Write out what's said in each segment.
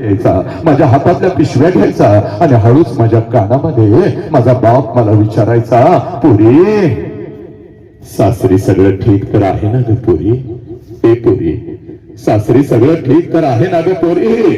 यायचा माझ्या हातातल्या पिशव्या घ्यायचा आणि हळूच माझ्या कानामध्ये माझा बाप मला विचारायचा पुरी सासरी सगळं ठीक तर आहे ना ग पुरी? ए पुरी सासरी सगळं ठीक तर आहे ना ग पोरी?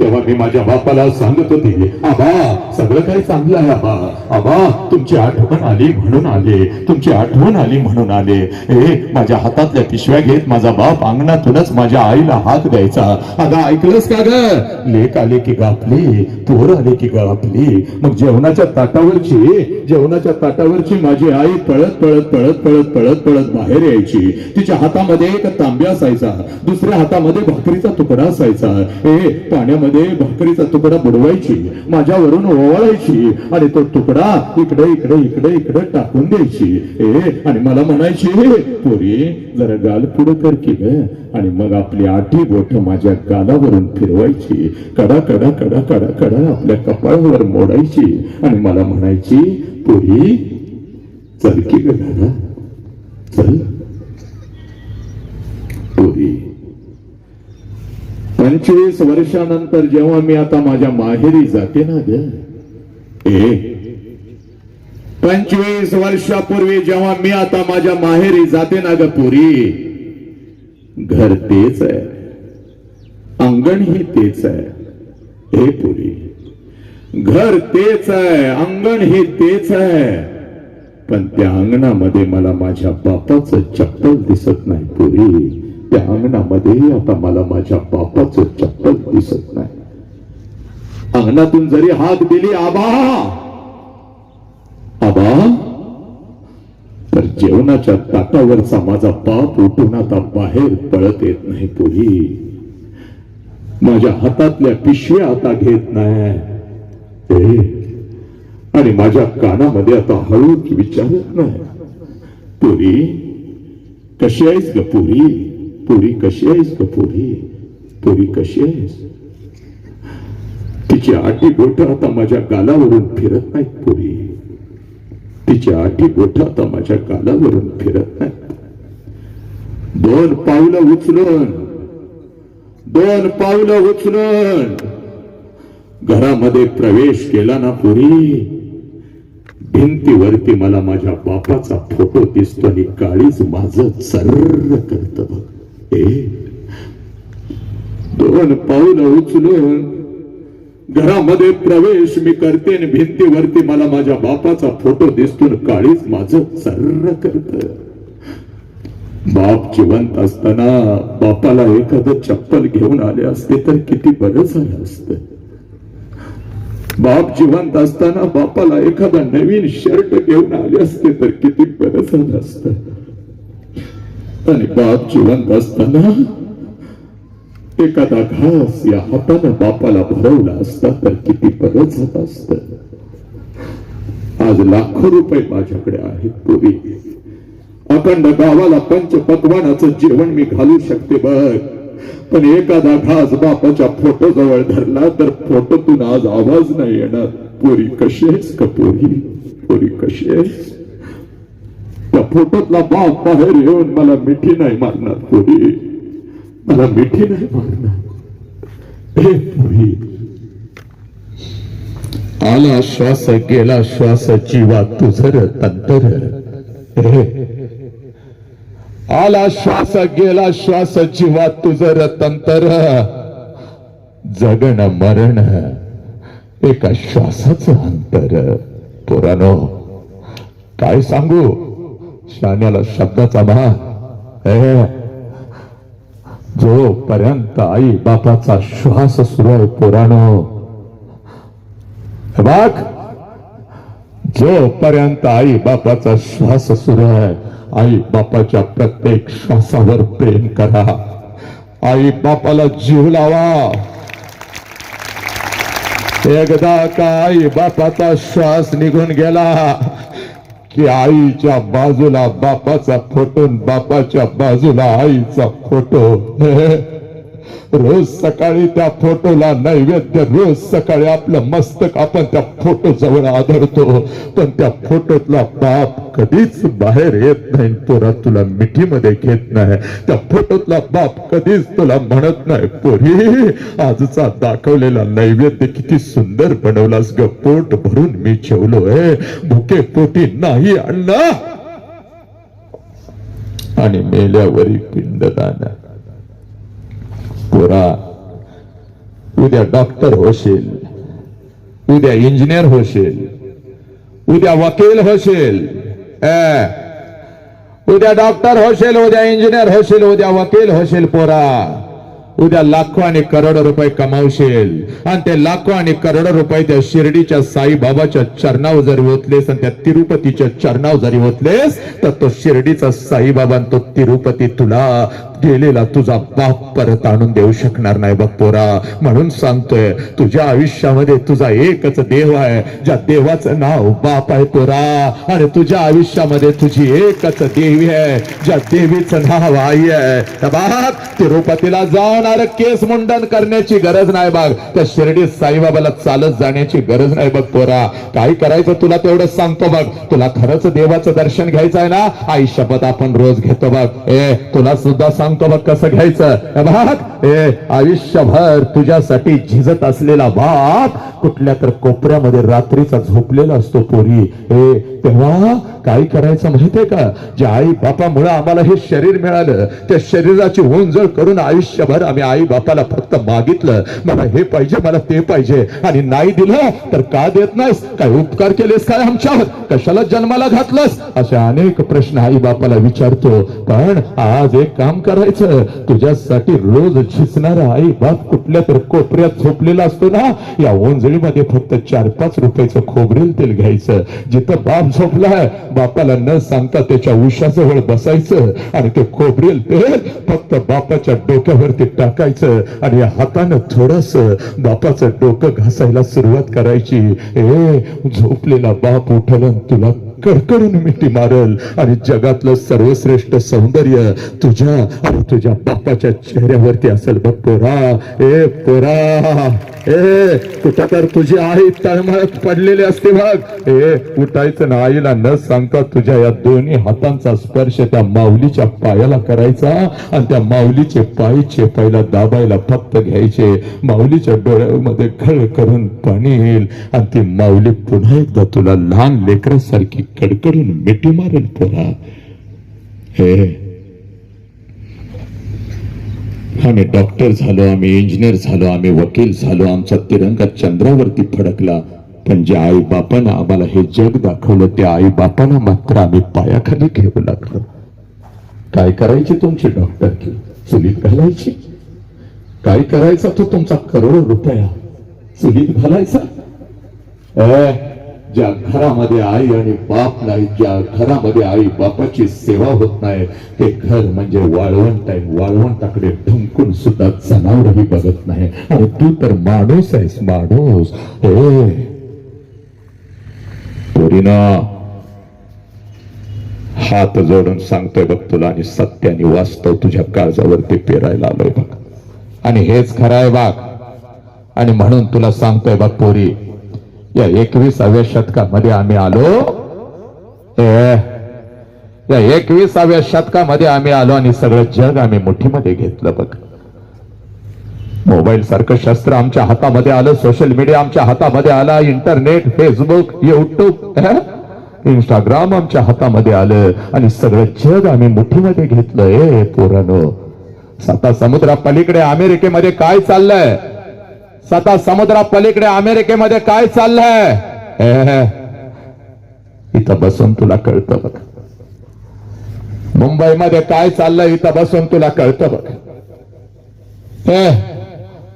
तेव्हा मी माझ्या बापाला सांगत होती आबा सगळं काही चांगलं आहे आबा. आबा तुमची आठवण आली म्हणून आले. तुमची आठवण आली म्हणून आले. हे माझ्या हातातल्या पिशव्या घेत माझा बाप अंगणातूनच माझ्या आईला हात द्यायचा. अगं ऐकलंस का ग? लेक आले की गापली पोर आले की गापली. मग जेवणाच्या ताटावरची जेवणाच्या ताटावरची माझी आई पळत पळत पळत पळत पळत पळत बाहेर यायची. तिच्या हातामध्ये एक तांब्या असायचा. दुसऱ्या हातामध्ये भाकरीचा तुकडा असायचा. हे पाण्यामध्ये भाकरीचा तुकडा बुडवायची माझ्यावरून ओवाळायची आणि तो तुकडा इकडे इकडे इकडे इकडे टाकून द्यायची. ए आणि मला म्हणायची पोरी जरा गाल पुढं कर की ग. आणि मग आपली आठी बोट माझ्या गालावरून फिरवायची. कडा कडा कडा कडा कडा आपल्या कपाळावर मोडायची. आणि मला म्हणायची पोरी चल की ग दादा. चल. पोरी पंचवीस वर्षानंतर जेव्हा मी आता माझ्या माहेरी जाते ना ग. ए. पंचवीस वर्षापूर्वी जेव्हा मी आता माझ्या माहेरी जाते ना ग पुरी घर तेच आहे. अंगण ही तेच आहे. हे पुरी घर तेच आहे अंगण हे तेच आहे. पण त्या अंगणामध्ये मला माझ्या बापाचं चप्पल दिसत नाही पुरी. त्या अंगणामध्ये आता मला माझ्या बापाचं चप्पल दिसत नाही. अंगणातून जरी हात दिली आबा आबा तर जेवणाच्या ताटावरचा माझा बाप उठून आता बाहेर पळत येत नाही पुरी. माझ्या हातातल्या पिशव्या आता घेत नाही. आणि माझ्या कानामध्ये आता हळूच विचारत नाही. पुरी कशी आहेस ग पुरी? पुरी कशी आहेस का पुरी? पुरी कशी आहेस? तिची आठी गोठ आता माझ्या गालावरून फिरत नाहीत पुरी. तिची आठी गोठ आता माझ्या गालावरून फिरत नाहीत. दोन पावलं उचलून दोन पावलं उचलून. घरामध्ये प्रवेश केला ना पुरी? भिंतीवरती मला माझ्या बापाचा फोटो दिसतो आणि काळीच माझ सर्र करत बघ. दोन पाऊल उचलून घरामध्ये प्रवेश मी करते आणि भिंतीवरती मला माझ्या बापाचा फोटो दिसतो काळीच माझ सर्र करत. बाप जिवंत असताना बापाला एखादं चप्पल घेऊन आले असते तर किती बरं झालं असतं. बाप जिवंत असताना बापाला एखादा नवीन शर्ट घेऊन आले असते तर किती बरं झालं असतं. आणि बाप जिवंत असताना एखादा घास या हातानं बापाला भरवला असता तर किती बरं झालं असत. आज लाखो रुपये माझ्याकडे आहेत पूर्वी अखंड गावाला पंच पकवानाचं जेवण मी घालू शकते बघ. पण एखादा घास बापाच्या फोटो जवळ धरला तर फोटोतून आज आवाज नाही येणार. पोरी कशी आहेस का पोरी? पोरी कशी आहेस? फोटोतला बाप बाहेर येऊन मला मिठी नाही मारणार पोरी. मला मिठी नाही मारणार. हे आला श्वास गेला श्वास जीवा तुझर तंतर. आला श्वास गेला श्वास जीवा तुझर तंतर. जगण मरण एका श्वासाचं अंतर. पुरानो काय सांगू? शाण्याला शब्दाचा भान जोपर्यंत आई बापाचा श्वास सुरू आहे पोरानो बाग जोपर्यंत आई बापाचा श्वास सुरू आहे आई बापाच्या प्रत्येक श्वासावर प्रेम करा. आई बापाला जीव लावा. एकदा का आई बापाचा श्वास निघून गेला की आईच्या बाजूला बापाचा फोटो बापाच्या बाजूला आईचा फोटो. रोज सकाळी त्या फोटोला नैवेद्य रोज सकाळी आपलं मस्तक आपण त्या फोटो जवळ आदरतो. पण त्या फोटोतला बाप कधीच बाहेर येत नाही पोरा तुला मिठीमध्ये घेत नाही. त्या फोटोतला बाप कधीच तुला म्हणत नाही पोरी आजचा दाखवलेला नैवेद्य किती सुंदर बनवलास ग पोट भरून मी जेवलोय. भुके पोटी नाही अण्णा आणि मेल्यावरी पिंडदान पोरा. उद्या डॉक्टर होशील. उद्या इंजिनियर होशील. उद्या वकील होशील. उद्या डॉक्टर होशील उद्या इंजिनियर होशील उद्या वकील होशील पोरा. उद्या लाखो आणि करोडो रुपये कमावशील. आणि ते लाखो आणि करोडो रुपये त्या शिर्डीच्या साईबाबाच्या चरणाव जरी ओतलेस आणि त्या तिरुपतीच्या चरणाव जरी ओतलेस तर तो शिर्डीचा साईबाबा तो तिरुपती तुला गेलेला तुझा बाप परत आणून देऊ शकणार नाही बघ पोरा. म्हणून सांगतोय तुझ्या आयुष्यामध्ये तुझा एकच देव आहे ज्या देवाचं नाव बाप आहे पोरा. आणि तुझ्या आयुष्यामध्ये तुझी एकच देवी आहे ज्या देवीचं नाव आई आहे. बाप तिरुपतीला जाणार केस मुंडन करण्याची गरज नाही बघ. त्या शिर्डी साईबाबाला चालत जाण्याची गरज नाही बघ पोरा. काय करायचं तुला तेवढं सांगतो बघ. तुला खरंच देवाचं दर्शन घ्यायचं आहे ना? आई शपथ आपण रोज घेतो बघ. ए तुला सुद्धा सांगतो बघ कसं घ्यायचं? हे ए आयुष्यभर तुझ्यासाठी झिजत असलेला भाग कुठल्या तर कोपऱ्यामध्ये रात्रीचा झोपलेला असतो पोरी. ए तेव्हा काय करायचं म्हणजे माहितीये का ज्या आई बापामुळे आम्हाला हे शरीर मिळालं त्या शरीराची उंजळ करून आयुष्यभर आम्ही आई बापाला फक्त मागितलं. मला हे पाहिजे मला ते पाहिजे. आणि नाही दिलं तर का देत नाहीस? काय उपकार केलेस काय आमच्यावर? कशाला जन्माला घातलंस? असे अनेक प्रश्न आई बापाला विचारतो. पण आज एक काम करायचं. तुझ्यासाठी रोज झिसणारा आई बाप कुठल्या तर कोपऱ्यात झोपलेला असतो ना या ओंजळीमध्ये फक्त चार पाच रुपयाचं खोबरेल तेल घ्यायचं. जिथं बाप झोपलाय. बापाला न सांगता त्याच्या उशाजवळ बसायचं आणि ते खोबरेल तेल फक्त बापाच्या डोक्यावरती टाकायचं आणि हातानं थोडस बापाचं डोकं घासायला सुरुवात करायची. ए झोपलेला बाप उठल तुला कडकडून मिठी मारल आणि जगातलं सर्वश्रेष्ठ सौंदर्य तुझ्या आणि तुझ्या बापाच्या चेहऱ्यावरती असेल बघ पोरा. ए पोरा. ए कुठं तर तुझी आई तळमळत पडलेली असते बघ. ए उठायचं ना आईला न सांगता तुझ्या या दोन्ही हातांचा स्पर्श त्या माऊलीच्या पायाला करायचा आणि त्या माऊलीचे पाय चेपायला दाबायला फक्त घ्यायचे. माऊलीच्या डोळ्यामध्ये खळ करून पाणी येईल आणि ती माऊली पुन्हा एकदा तुला लहान लेकरासारखी कडकडून मिठी मारेल पोरा. हे आम्ही डॉक्टर झालो आम्ही इंजिनियर झालो आम्ही वकील झालो आमचा तिरंगा चंद्रावरती फडकला. म्हणजे पण ज्या आई बापानं आम्हाला हे जग दाखवलं त्या आई बापानं मात्र आम्ही पायाखाली घेऊ लागलो. काय करायची तुमची डॉक्टर की? चुलीत घालायची? काय करायचा तो तुमचा करोडो रुपया? चुलीत घालायचा? ज्या घरामध्ये आई आणि बाप नाही ज्या घरामध्ये आई बापाची सेवा होत नाही ते घर म्हणजे वाळवंट आहे. वाळवंटाकडे ढुंकून सुद्धा जनावरही बघत नाही. आणि तू तर माणूस आहेस माणूस. ए. पोरीना हात जोडून सांगतोय बघ तुला आणि सत्याने वास्तव तुझ्या काळजावरती पेरायला आलोय बघ. आणि हेच खरं आहे बाग. आणि म्हणून तुला सांगतोय बघ पोरी या एकविसाव्या शतकामध्ये आम्ही आलो. या एकविसाव्या शतकामध्ये आम्ही आलो आणि सगळं जग आम्ही मुठीमध्ये घेतलं बघ. मोबाईल सारखं शस्त्र आमच्या हातामध्ये आलं सोशल मीडिया आमच्या हातामध्ये आला इंटरनेट फेसबुक युट्यूब इंस्टाग्राम आमच्या हातामध्ये आलं आणि सगळं जग आम्ही मुठीमध्ये घेतलं. ए पोरानो साता समुद्रा पलीकडे अमेरिकेमध्ये काय चाललंय? स्वतः समुद्रा पलीकडे अमेरिकेमध्ये काय चाललंय? इथं बसून तुला कळतं बघ. मुंबईमध्ये काय चाललंय इथं बसून तुला कळतं बघ. हे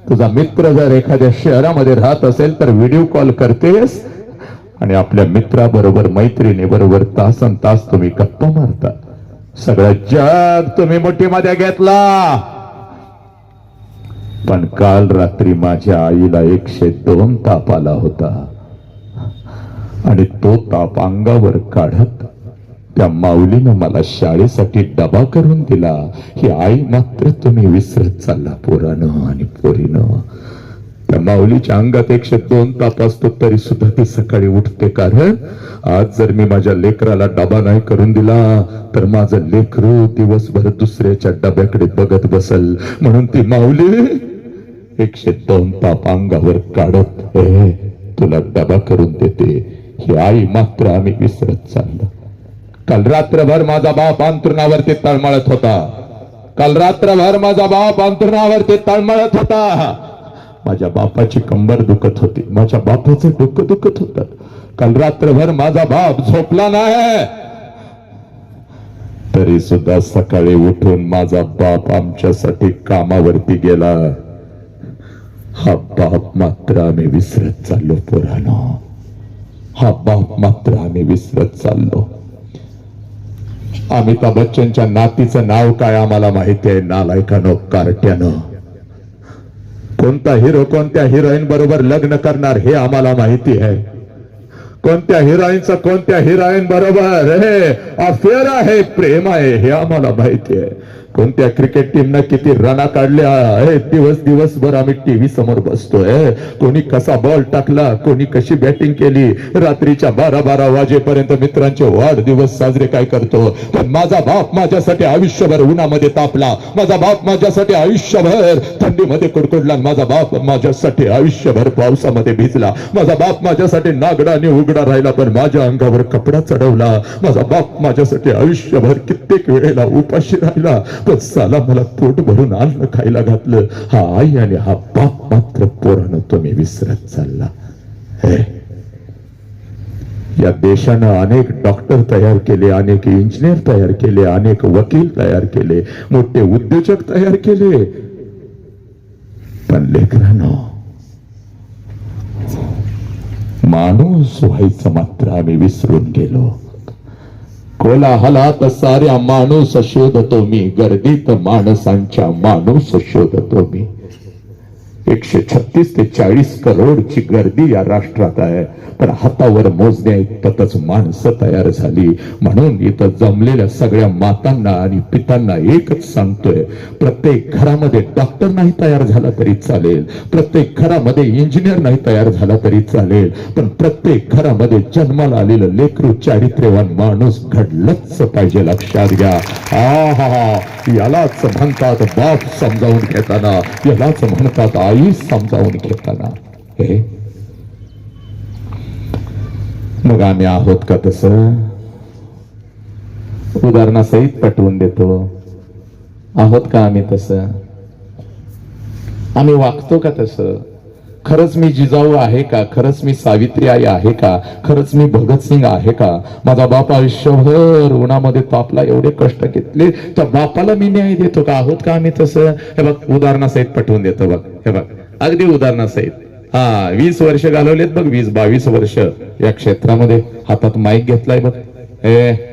तुझा मित्र जर एखाद्या शहरामध्ये राहत असेल तर व्हिडिओ कॉल करतेस आणि आपल्या मित्राबरोबर मैत्रिणी बरोबर तासन तास तुम्ही गप्पा मारता. सगळं जग तुम्ही मुठीमध्ये घेतला. पण काल रात्री माझ्या आईला एकशे दोन ताप आला होता. आणि तो ताप अंगावर काढत त्या माऊलीनं मला शाळेसाठी डबा करून दिला. ही आई मात्र तुम्ही विसरत चालला पोरानं आणि पोरीनं. त्या माऊलीच्या अंगात एकशे दोन ताप असतो तरी सुद्धा ती सकाळी उठते. कारण आज जर मी माझ्या लेकराला डबा नाही करून दिला तर माझं लेकरू दिवसभर दुसऱ्याच्या डब्याकडे बघत बसल. म्हणून ती माऊली एकशे दोन ताप अंगावर काढत तुला डबा करून देते. ही आई मात्र आम्ही विसरत चाललो. काल रात्रभर माझा बाप अंतरुणावरती तळमळत होता. काल रात्रभर माझा बाप अंतरुणावरती तळमळत होता. माझ्या बापाची कंबर दुखत होती. माझ्या बापाचं डोकं दुखत होत. काल रात्रभर माझा बाप झोपला नाही. तरी सुद्धा सकाळी उठून माझा बाप आमच्यासाठी कामावरती गेला. हा बाप मात्र आम्ही विसरत चाललो पोरानो. हा बाप मात्र आम्ही विसरत चाललो. अमिताभ बच्चनच्या नातीचं नाव काय आम्हाला माहिती आहे? नालायकानो कार्ट्यानं. कोणता हिरो कोणत्या हिरोईन बरोबर लग्न करणार हे आम्हाला माहिती आहे. कोणत्या हिरोईनचं कोणत्या हिरोईन बरोबर हे अफेअर आहे प्रेम आहे हे आम्हाला माहिती आहे. कोणत्या क्रिकेट टीमनं किती रना काढल्या आहेत? दिवस दिवसभर आम्ही टीव्ही समोर बसतोय. कोणी कसा बॉल टाकला? कोणी कशी बॅटिंग केली? रात्रीच्या बारा बारा वाजेपर्यंत मित्रांचे वाढदिवस साजरे काय करतो? पण माझा बाप माझ्यासाठी आयुष्यभर उन्हामध्ये तापला. माझा बाप माझ्यासाठी आयुष्यभर थंडीमध्ये कुडकुडला. माझा बाप माझ्यासाठी आयुष्यभर पावसामध्ये भिजला. माझा बाप माझ्यासाठी नागडा आणि उघडा राहिला पण माझ्या अंगावर कपडा चढवला. माझा बाप माझ्यासाठी आयुष्यभर कित्येक वेळेला उपाशी राहिला. पण साला मला पोट भरून अन्न खायला घातलं. हा आई आणि हा बाप मात्र पोरानं तुम्ही विसरत चालला. या देशानं अनेक डॉक्टर तयार केले अनेक इंजिनियर तयार केले अनेक वकील तयार केले मोठे उद्योजक तयार केले. पण लेकरांनो माणूस व्हायचं मात्र आम्ही विसरून गेलो. कोलाहलात साऱ्या माणूस शोधतो मी गर्दीत माणसांच्या माणूस शोधतो मी. एकशे छत्तीस ते चाळीस करोडची गर्दी या राष्ट्रात आहे. पण हातावर मोजण्या इतपतच माणसं तयार झाली. म्हणून इथं जमलेल्या सगळ्या मातांना आणि पितांना एकच सांगतोय. प्रत्येक घरामध्ये डॉक्टर नाही तयार झाला तरी चालेल. प्रत्येक घरामध्ये इंजिनियर नाही तयार झाला तरी चालेल. पण प्रत्येक घरामध्ये जन्माला आलेलं लेकरू चारित्र्यवान माणूस घडलंच पाहिजे लक्षात घ्या. हा हा हा यालाच म्हणतात बाप समजावून घेताना यालाच म्हणतात आई समजावून घेताना. हे? मग आम्ही आहोत का तस? उदाहरणासहित पटवून देतो. आहोत का आम्ही तसं? आम्ही वागतो का तसं? खरंच मी जिजाऊ आहे का? खरंच मी सावित्री आई आहे का? खरंच मी भगतसिंग आहे का? माझा बाप आयुष्यभर उन्हामध्ये तापला एवढे कष्ट घेतले. त्या बापाला मी न्याय देतो का? आहोत का आम्ही तसं? हे बघ उदाहरणासहित पटवून देतो बघ. हे बघ अगदी उदाहरणासहित. हा वीस वर्ष घालवलेत बघ वीस बावीस वर्ष या क्षेत्रामध्ये. हातात माईक घेतलाय बघ. हे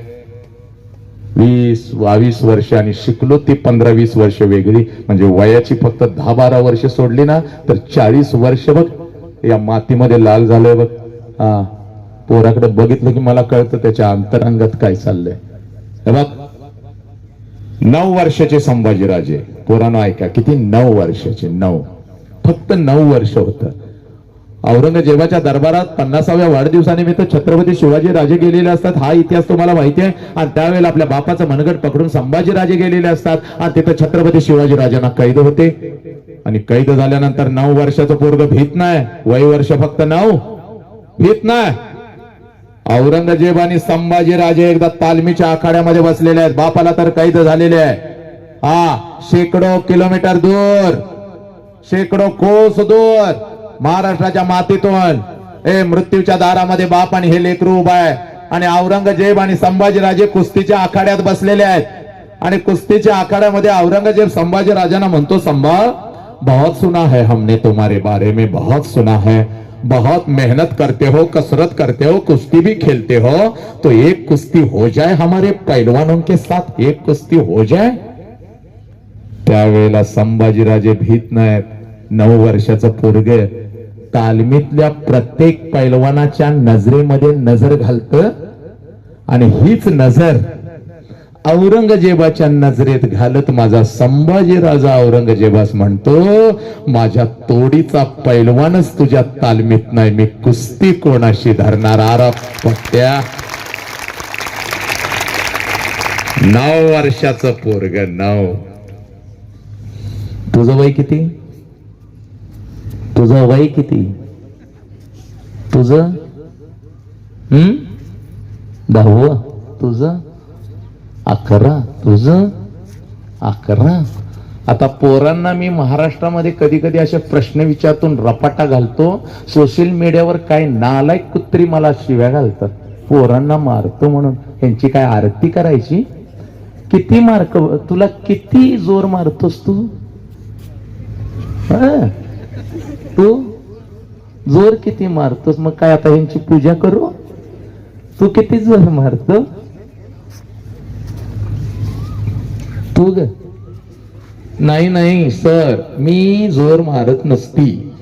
वीस बावीस वर्ष आणि शिकलो ती पंधरा वीस वर्ष वेगळी. म्हणजे वयाची फक्त दहा बारा वर्ष सोडली ना तर चाळीस वर्ष बघ या मातीमध्ये लाल झालंय बघ. हा पोराकडे बघितलं की मला कळतं त्याच्या अंतरंगात काय चाललंय. बघ. नऊ वर्षाचे संभाजीराजे पोरानं ऐका किती नऊ वर्षाचे? नऊ. फक्त नऊ वर्ष होतं. औरंगजेबाच्या दरबारात पन्नासाव्या वाढदिवसानिमित्त छत्रपती शिवाजी राजे गेलेले असतात. हा इतिहास तुम्हाला माहिती आहे. आणि त्यावेळेला आपल्या बापाचं मनगट पकडून संभाजी राजे गेलेले असतात. आणि तिथं छत्रपती शिवाजी राजांना कैद होते. आणि कैद झाल्यानंतर नऊ वर्षाचं पोरग भीत नाही. वय वर्ष फक्त नऊ. भीत नाही. औरंगजेब आणि संभाजी राजे एकदा तालमीच्या आखाड्यामध्ये बसलेले आहेत. बापाला तर कैद झालेले आहे. हा शेकडो किलोमीटर दूर. शेकडो कोस दूर. महाराष्ट्राच्या मातीतून. ए मृत्यूच्या दारामध्ये बाप आणि हे लेकरू उभा आहे. आणि औरंगजेब आणि संभाजीराजे कुस्तीच्या आखाड्यात बसलेले आहेत. आणि कुस्तीच्या आखाड्यामध्ये औरंगजेब संभाजी राजांना म्हणतो संभा बहुत सुना है हमने तुम्हारे बारे में बहुत सुना है. बहुत मेहनत करते हो कसरत करते हो कुश्ती भी खेलते हो. तो एक कुश्ती हो जाए हमारे पहलवानों के साथ एक कुश्ती हो जाए. त्यावेळेला संभाजीराजे भीत नाहीत. नऊ वर्षाचं पोरग तालमीतल्या प्रत्येक पैलवानाच्या नजरेमध्ये नजर घालत. आणि हीच नजर औरंगजेबाच्या नजरेत घालत माझा संभाजी राजा औरंगजेबास म्हणतो माझ्या तोडीचा पैलवानच तुझ्या तालमीत नाही मी कुस्ती कोणाशी धरणार आरा पट्ट्या. नऊ वर्षाचं पोरग नऊ तुझं वय किती? तुझं वय किती? तुझं? हम्म? दहावं तुझं? अकरा. तुझं? अकरा. आता पोरांना मी महाराष्ट्रामध्ये कधी कधी असे प्रश्न विचारतून रपाटा घालतो. सोशल मीडियावर काय नालायक कुत्री मला शिव्या घालतात. पोरांना मारतो म्हणून. यांची काय आरती करायची? किती मार्क तुला किती जोर मारतोस तू? तू जोर किती मारतोस? मग काय आता यांची पूजा करू? तू किती जोर मारतो? तू ग. नाही नाही सर मी जोर मारत नसती.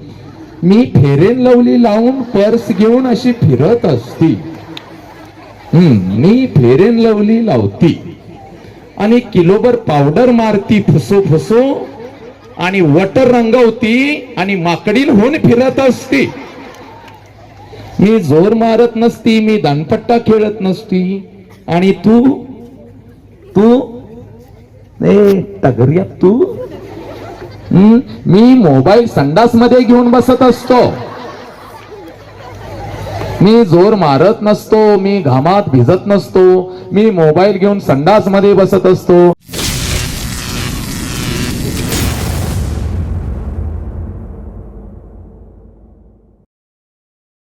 मी फेरेन लवली लावून पर्स घेऊन अशी फिरत असती. हम्म मी फेरेन लवली लावती. आणि किलोभर पावडर मारती फसो फसो आणि वटर रंगवती आणि माकडील होऊन फिरत असती. मी जोर मारत नसती मी दानपट्टा खेळत नसती. आणि तू तू ए टगरिया तू? मी मोबाईल संडासमध्ये घेऊन बसत असतो. मी जोर मारत नसतो मी घामात भिजत नसतो. मी मोबाईल घेऊन संडासमध्ये बसत असतो.